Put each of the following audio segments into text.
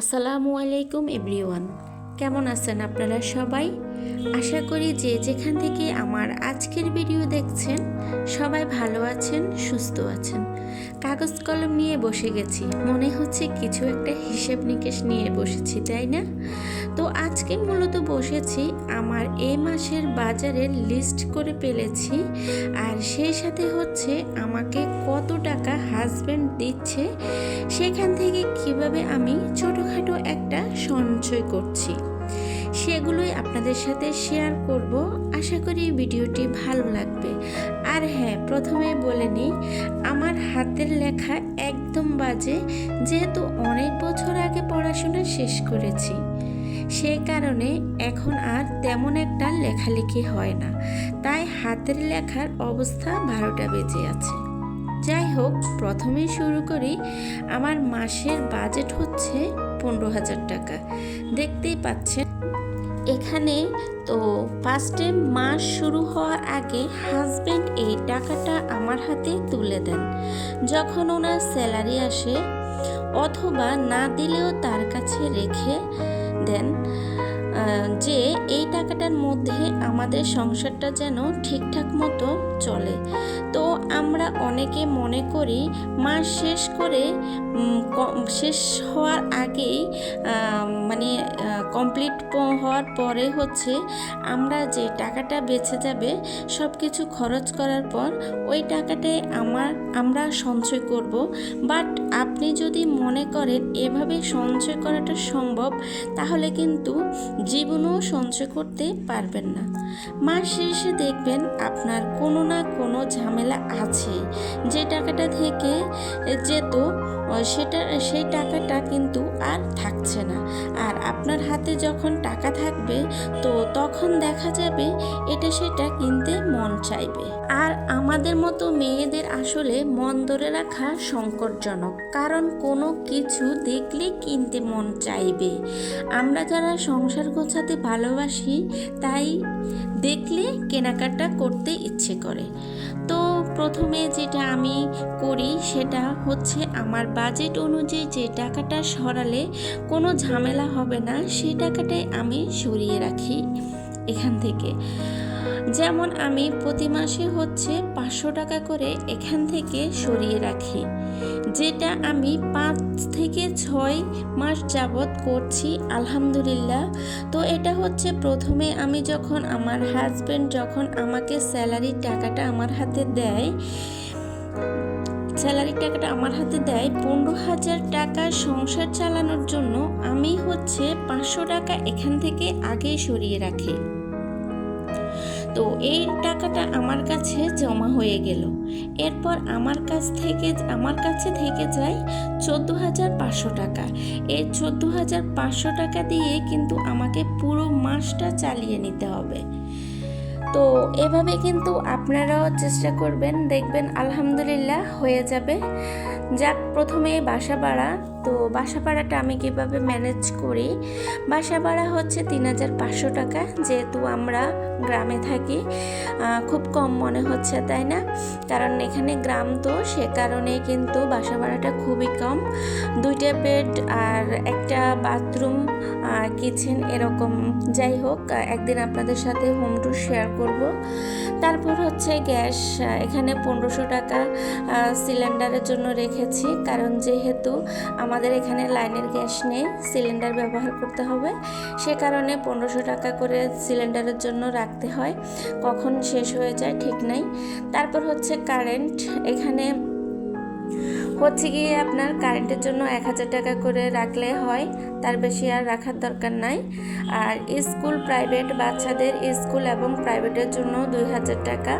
আসসালামু আলাইকুম এভরিওয়ান। কেমন আছেন আপনারা সবাই? আশা করি যে যেখান থেকে আমার আজকের ভিডিও দেখছেন, সবাই ভালো আছেন, সুস্থ আছেন। কাগজ কলম নিয়ে বসে গেছি। মনে হচ্ছে কিছু একটা হিসেব নিকেশ নিয়ে বসেছি, তাই না? তো আজকে মূলত বসেছি আমার এই মাসের বাজারের লিস্ট করে পেলেছি আর সেই সাথে হচ্ছে আমাকে কত টাকা হাজব্যান্ড দিচ্ছে সেখান থেকে কীভাবে আমি ছোটোখাটো একটা সঞ্চয় করছি। সেগুলোই আপনাদের সাথে শেয়ার করব। আশা করি ভিডিওটি ভালো লাগবে। আর হ্যাঁ প্রথমে বলে নিই, আমার হাতের লেখা একদম বাজে। যেহেতু অনেক বছর আগে পড়াশোনা শেষ করেছি, সে কারণে এখন আর তেমন একটা লেখালেখি হয় না। তাই হাতের লেখার অবস্থা বারোটা বেজে আছে। যাই হোক, প্রথমে শুরু করি, আমার মাসের বাজেট হচ্ছে পনেরো হাজার টাকা। দেখতেই পাচ্ছেন এখানে তো ফার্স্টে মাস শুরু হওয়ার আগে হাজব্যান্ড এই টাকাটা আমার হাতে তুলে দেন। যখন ওনার স্যালারি আসে অথবা না দিলেও তার কাছে রেখে দেন যে এই টাকাটার মধ্যে আমাদের সংসারটা যেন ঠিকঠাক মতো চলে। তো আমরা অনেকে মনে করি মাস শেষ করে শেষ হওয়ার আগেই মানে কমপ্লিট হওয়ার পরে হচ্ছে আমরা যে টাকাটা বেঁচে যাবে সব কিছু খরচ করার পর ওই টাকাটাই আমার, আমরা সঞ্চয় করব। বাট আপনি যদি মনে করেন এভাবে সঞ্চয় করাটা সম্ভব, তাহলে কিন্তু জীবনও সঞ্চয় করতে পারবেন না। মাস শেষে দেখবেন আপনার কোনো না কোনো ঝামেলা আছে। যে টাকাটা থেকে যেত, সেটা, সেই টাকাটা কিন্তু আর থাকছে না। আর আপনার হাতে যখন টাকা থাকবে, তো তখন দেখা যাবে এটা সেটা কিনতে মন চাইবে। আর আমাদের মতো মেয়েদের আসলে মন ধরে রাখা সংকটজনক। কারণ কোনো কিছু দেখলে কিনতে মন চাইবে। আমরা যারা সংসার গোছাতে ভালোবাসি, তাই দেখলে কেনাকাটা করতে ইচ্ছে করে। তো প্রথমে যেটা আমি করি সেটা হচ্ছে আমার বাজেট অনুযায়ী যে টাকাটা সরালে কোনো ঝামেলা হবে না, সেই টাকাটাই আমি সরিয়ে রাখি এখান থেকে। যেমন আমি প্রতি মাসে হচ্ছে পাঁচশো টাকা করে এখান থেকে সরিয়ে রাখি। যেটা আমি পাঁচ থেকে ছয় মাস যাবৎ করছি, আলহামদুলিল্লাহ। তো এটা হচ্ছে প্রথমে আমি যখন আমার হাজব্যান্ড যখন আমাকে স্যালারির টাকাটা আমার হাতে দেয় স্যালারির টাকাটা আমার হাতে দেয়, পনেরো হাজার টাকা সংসার চালানোর জন্য আমি হচ্ছে পাঁচশো টাকা এখান থেকে আগেই সরিয়ে রাখি। তো এই টাকাটা আমার কাছে জমা হয়ে গেল। এরপর আমার কাছ থেকে, আমার কাছে থেকে যায় চোদ্দ হাজার পাঁচশো টাকা। এই চোদ্দ হাজার পাঁচশো টাকা দিয়ে কিন্তু আমাকে পুরো মাসটা চালিয়ে নিতে হবে। তো এভাবে কিন্তু আপনারাও চেষ্টা করবেন, দেখবেন আলহামদুলিল্লাহ হয়ে যাবে। যাক, প্রথমে বাসা ভাড়া। তো বাসা ভাড়াটা আমি কীভাবে ম্যানেজ করি? বাসা ভাড়া হচ্ছে তিন হাজার পাঁচশো টাকা, যেহেতু আমরা গ্রামে থাকি। খুব কম মনে হচ্ছে, তাই না? কারণ এখানে গ্রাম তো, সে কারণে কিন্তু বাসা ভাড়াটা খুবই কম। দুইটা বেড আর একটা বাথরুম কিচেন এরকম। যাই হোক একদিন আপনাদের সাথে হোম টুর শেয়ার করব। তারপর হচ্ছে গ্যাস এখানে পনেরোশো টাকা সিলিন্ডারের জন্য রেখেছি, কারণ যেহেতু আমাদের এখানে লাইনের গ্যাস নেই, সিলিন্ডার ব্যবহার করতে হবে। সে কারণে পনেরোশো টাকা করে সিলিন্ডারের জন্য রাখতে হয়। কখন শেষ হয়ে যায় ঠিক নাই। তারপর হচ্ছে কারেন্ট। এখানে হচ্ছে গিয়ে আপনার কারেন্টের জন্য এক হাজার টাকা করে রাখলে হয়, তার বেশি আর রাখার দরকার নাই। আর স্কুল প্রাইভেট বাচ্চাদের স্কুল এবং প্রাইভেটের জন্য দুই হাজার টাকা।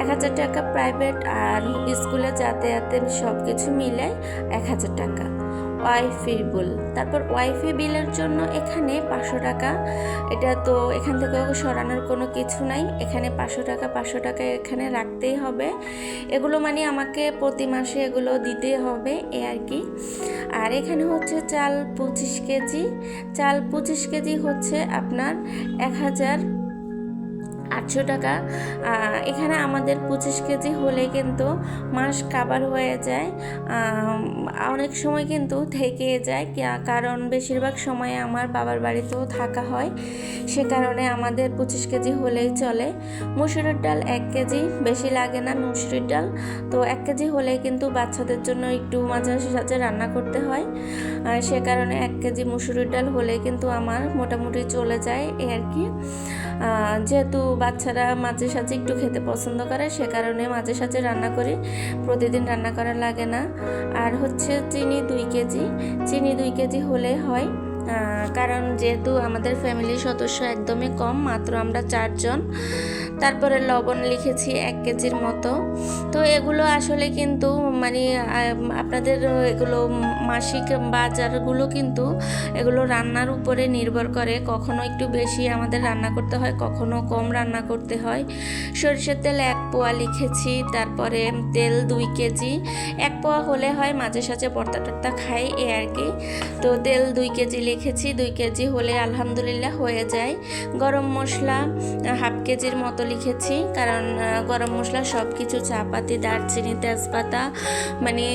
এক হাজার টাকা প্রাইভেট আর স্কুলে যাতায়াতের সব কিছু মিলে এক হাজার টাকা। Wifi bill. তারপর ওয়াইফি বিলের জন্য এখানে পাঁচশো টাকা। এটা তো এখান থেকে সরানোর কোনো কিছু নাই। এখানে পাঁচশো টাকা পাঁচশো টাকা এখানে রাখতেই হবে। এগুলো মানে আমাকে প্রতি মাসে এগুলো দিতে হবে, এ আর কি। আর এখানে হচ্ছে চাল পঁচিশ কেজি। চাল পঁচিশ কেজি হচ্ছে আপনার এক হাজার আটশো টাকা। এখানে আমাদের পঁচিশ কেজি হলে কিন্তু মাস কাবার হয়ে যায়। অনেক সময় কিন্তু থেকে যায় কারণ বেশিরভাগ সময়ে আমার বাবার বাড়িতেও থাকা হয়। সে কারণে আমাদের পঁচিশ কেজি হলেই চলে। মুসুরির ডাল এক কেজি, বেশি লাগে না মুসুরির ডাল। তো এক কেজি হলে কিন্তু বাচ্চাদের জন্য একটু মাঝে মাঝে সাঝে রান্না করতে হয়। সে কারণে এক কেজি মুসুরির ডাল হলে কিন্তু আমার মোটামুটি চলে যায় এই আর কি। যেহেতু বাচ্চারা মাঝে সাঝে একটু খেতে পছন্দ করে, সে কারণে মাঝে সাঝে রান্না করি। প্রতিদিন রান্না করা লাগে না। আর হচ্ছে চিনি দুই কেজি। চিনি দুই কেজি হলে হয় কারণ যেহেতু আমাদের ফ্যামিলির সদস্য একদমই কম, মাত্র আমরা চারজন, তারপরে লবণ লিখেছি এক কেজির মতো। তো এগুলো আসলে কিন্তু মানে আপনাদের এগুলো মাসিক বাজারগুলো কিন্তু এগুলো রান্নার উপরে নির্ভর করে। কখনো একটু বেশি আমাদের রান্না করতে হয়, কখনো কম রান্না করতে হয়। সরিষার তেল এক পোয়া লিখেছি, তারপরে তেল দুই কেজি। এক পোয়া হলে হয় মাঝে সাঝে ভর্তা টর্তা খাই, এ আর কি। তো তেল দুই কেজি লিখেছি দুই কেজি হলে আলহামদুলিল্লাহ হয়ে যায়। গরম মশলা হাফ কেজির মতো লিখেছি, কারণ গরম মশলা সব কিছু চাপাতি, দারচিনি, তেজপাতা মানে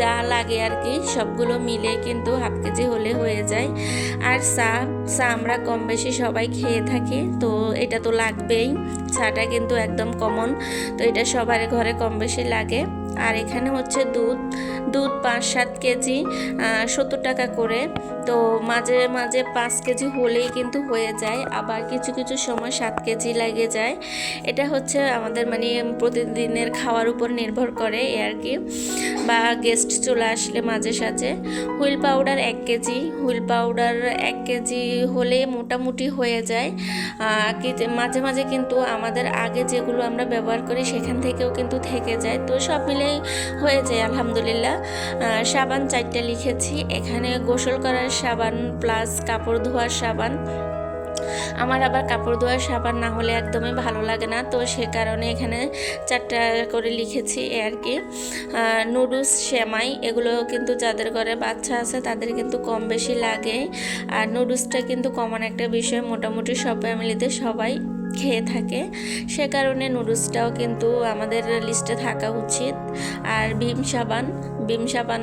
যা লাগে আর কি, সবগুলো মিলে কিন্তু হাফ কেজি হলে হয়ে যায়। আর চা চা আমরা কম বেশি সবাই খেয়ে থাকি, তো এটা তো লাগবেই, চাটা কিন্তু একদম কমন তো এটা সবার ঘরে কম বেশি লাগে। আর এখানে হচ্ছে দুধ দুধ পাঁচ সাত কেজি সত্তর টাকা করে। তো মাঝে মাঝে পাঁচ কেজি হলেই কিন্তু হয়ে যায়, আবার কিছু কিছু সময় সাত কেজি লাগে যায়। এটা হচ্ছে আমাদের মানে প্রতিদিনের খাওয়ার উপর নির্ভর করে এ আর কি। বা গেস্ট চলে আসলে মাঝে সাঝে। হুইল পাউডার এক কেজি, হুইল পাউডার এক কেজি হলে মোটামুটি হয়ে যায়। মাঝে মাঝে কিন্তু আমাদের আগে যেগুলো আমরা ব্যবহার করি সেখান থেকেও কিন্তু থেকে যায়। তো সব মিলেই হয়ে যায় আলহামদুলিল্লাহ সাবান চারটে লিখেছি। এখানে গোসল করার সাবান প্লাস কাপড় ধোয়ার সাবান। আমার আবার কাপড় ধোয়ার সাবান না হলে একদমই ভালো লাগে না। তো সে কারণে এখানে চারটা করে লিখেছি আর কি। নুডলস, সেমাই, এগুলো কিন্তু যাদের ঘরে বাচ্চা আছে তাদের কিন্তু কম বেশি লাগে। আর নুডলসটা কিন্তু কমন একটা বিষয়। মোটামুটি সব ফ্যামিলিতে সবাই খেয়ে থাকে। সে কারণে নুডলসটাও কিন্তু আমাদের লিস্টে থাকা উচিত। আর ভীম সাবান ভীম সাবান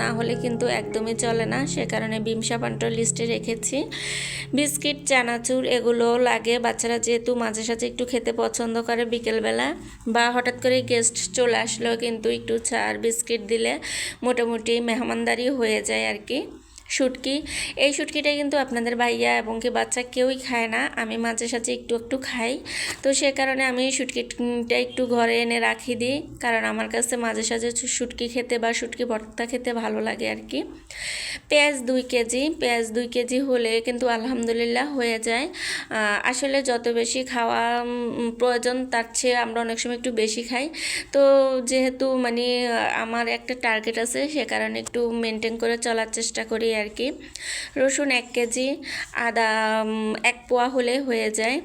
না হলে কিন্তু একদমই চলে না। সে কারণে ভীম সাবানটাও লিস্টে রেখেছি। বিস্কিট, চানাচুর, এগুলো লাগে। বাচ্চারা যেহেতু মাঝে সাঝে একটু খেতে পছন্দ করে বিকেলবেলা বা হঠাৎ করে গেস্ট চলে আসলেও কিন্তু একটু চা আর বিস্কিট দিলে মোটামুটি মেহমানদারি হয়ে যায় আর কি। শুটকি। এই শুটকিটা কিন্তু আপনাদের ভাইয়া এবং কি বাচ্চা কেউই খায় না। আমি মাঝে সাঝে একটু একটু খাই। তো সে কারণে আমি শুটকিটা একটু ঘরে এনে রাখি দিই। কারণ আমার কাছে মাঝে সাঝে শুটকি খেতে বা শুটকি ভর্তা খেতে ভালো লাগে আর কি। পেঁয়াজ দুই কেজি। পেঁয়াজ দুই কেজি হলে কিন্তু আলহামদুলিল্লাহ হয়ে যায়। আসলে যত বেশি খাওয়া প্রয়োজন তার চেয়ে আমরা অনেক সময় একটু বেশি খাই। তো যেহেতু মানে আমার একটা টার্গেট আছে সে কারণে একটু মেনটেন করে চলার চেষ্টা করি আর কি। রসুন এক কেজি, আদা এক পোয়া হলে হয়ে যায়।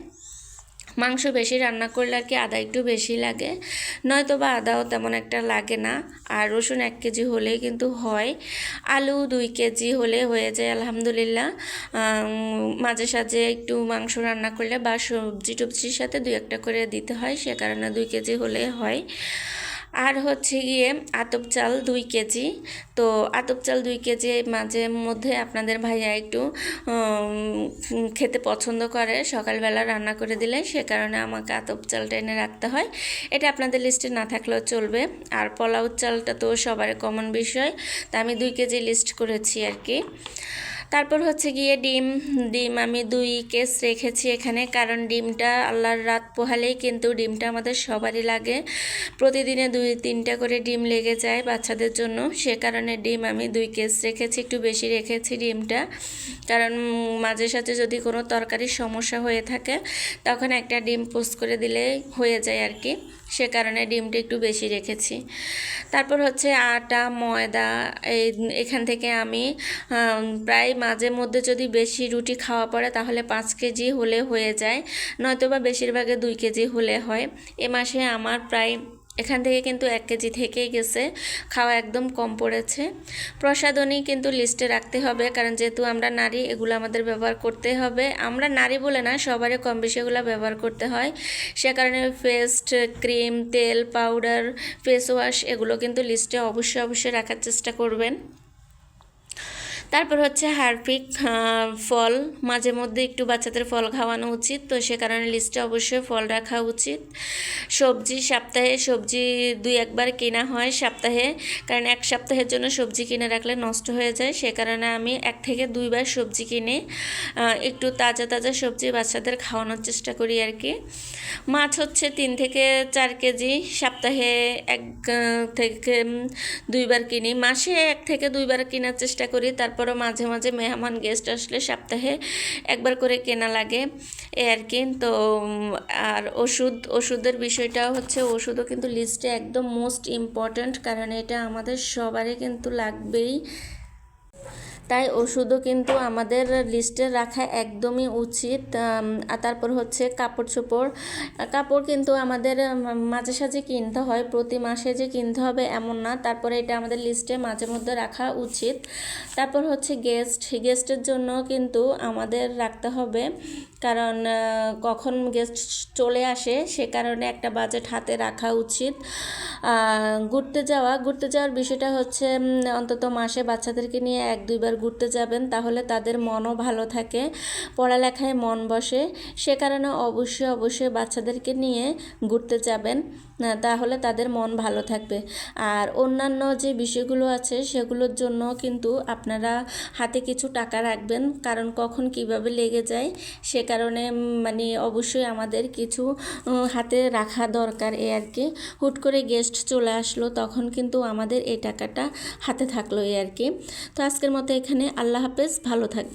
মাংস বেশি রান্না করলে আর কি আদা একটু বেশি লাগে। নয়তো বা আদাও তেমন একটা লাগে না। আর রসুন এক কেজি হলে কিন্তু হয়। আলু দুই কেজি হলে হয়ে যায়, আলহামদুলিল্লাহ। মাঝে সাঝে একটু মাংস রান্না করলে বা সবজি টবজির সাথে দুই একটা করে দিতে হয়। সে কারণে দুই কেজি হলে হয়। আর হচ্ছে গিয়ে আতপ চাল দুই কেজি। তো আতপ চাল দুই কেজি মাঝে মধ্যে আপনাদের ভাইয়া একটু খেতে পছন্দ করে, সকালবেলা রান্না করে দিলে সে কারণে আমাকে আতপ চালটা এনে রাখতে হয়। এটা আপনাদের লিস্টে না থাকলেও চলবে। আর পোলাও চালটা তো সবার কমন বিষয়, তা আমি দুই কেজি লিস্ট করেছি আর কি। তারপর হচ্ছে গিয়ে ডিম ডিম আমি দুই কেস রেখেছি এখানে, কারণ ডিমটা আল্লাহর রাত পোহালেই কিন্তু ডিমটা আমাদের সবারই লাগে। প্রতিদিনে দুই, তিনটা করে ডিম লেগে যায় বাচ্চাদের জন্য, সে কারণে ডিম আমি দুই কেস রেখেছি, একটু বেশি রেখেছি ডিমটা। কারণ মাঝে সাঝে যদি কোনো তরকারির সমস্যা হয়ে থাকে, তখন একটা ডিম পোস্ট করে দিলে হয়ে যায় আর কি, সে কারণে ডিমটা একটু বেশি রেখেছি। তারপর হচ্ছে আটা, ময়দা, এই এখান থেকে আমি প্রায় মাঝে মধ্যে যদি বেশি রুটি খাওয়া পড়ে, তাহলে পাঁচ কেজি হলে হয়ে যায়। নয়তো বা বেশিরভাগে দুই কেজি হলে হয়। এ মাসে আমার প্রায় এখান থেকে কিন্তু এক কেজি থেকেই গেছে। খাওয়া একদম কম পড়েছে। প্রসাধনী কিন্তু লিস্টে রাখতে হবে, কারণ যেহেতু আমরা নারী, এগুলো আমাদের ব্যবহার করতে হবে। আমরা নারী বলে না, সবারই কম বেশি এগুলো ব্যবহার করতে হয়। সে কারণে পেস্ট ক্রিম তেল পাউডার ফেস ওয়াশ এগুলো কিন্তু লিস্টে অবশ্যই অবশ্যই রাখার চেষ্টা করবেন। তারপর হচ্ছে হারপিক ফল, মাঝে মধ্যে একটু বাচ্চাদের ফল খাওয়ানো উচিত, তো সে কারণে লিস্টে অবশ্যই ফল রাখা উচিত। সবজি সপ্তাহে সবজি দুই একবার কেনা হয় সপ্তাহে, কারণ এক সপ্তাহের জন্য সবজি কিনে রাখলে নষ্ট হয়ে যায়, সে কারণে আমি এক থেকে দুইবার সবজি কিনে একটু তাজা তাজা সবজি বাচ্চাদের খাওয়ানোর চেষ্টা করি আর কি। মাছ হচ্ছে তিন থেকে চার কেজি, সপ্তাহে এক থেকে দুইবার কিনি। মাসে এক থেকে দুইবার কেনার চেষ্টা করি তারপরও মাঝে মাঝে মেহমান গেস্ট আসলে সপ্তাহে একবার করে কেনা লাগে, এ আর কি। তো আর ওষুধ, ওষুধের বিষয়টা হচ্ছে ওষুধও কিন্তু লিস্টে একদম মোস্ট ইম্পর্ট্যান্ট কারণ এটা আমাদের সবারই কিন্তু লাগবেই। তাই ওষুধও কিন্তু আমাদের লিস্টে রাখা একদমই উচিত। আর তারপর হচ্ছে কাপড় চোপড়। কাপড় কিন্তু আমাদের মাঝে সাঝে কিনতে হয়। প্রতি মাসে যে কিনতে হবে এমন না। তারপরে এটা আমাদের লিস্টে মাঝে মধ্যে রাখা উচিত। তারপর হচ্ছে গেস্ট গেস্টের জন্য কিন্তু আমাদের রাখতে হবে। কারণ কখন গেস্ট চলে আসে সে কারণে একটা বাজেট হাতে রাখা উচিত। ঘুরতে যাওয়া। ঘুরতে যাওয়ার বিষয়টা হচ্ছে অন্তত মাসে বাচ্চাদেরকে নিয়ে এক দুইবার ঘুরতে যাবেন, তাহলে তাদের মনও ভালো থাকে, পড়ালেখায় মন বসে। সে কারণে অবশ্যই অবশ্যই বাচ্চাদেরকে নিয়ে ঘুরতে যাবেন তাহলে তাদের মন ভালো থাকবে। আর অন্যান্য যে বিষয়গুলো আছে, সেগুলোর জন্য কিন্তু আপনারা হাতে কিছু টাকা রাখবেন, কারণ কখন কীভাবে লেগে যায়, সে কারণে মানে অবশ্যই আমাদের কিছু হাতে রাখা দরকার এ আর কি। হুট করে গেস্ট চলে আসলো, তখন কিন্তু আমাদের এই টাকাটা হাতে থাকল এ আর কি। তো আজকের মতো এখানে আল্লাহ হাফেজ ভালো থাকবে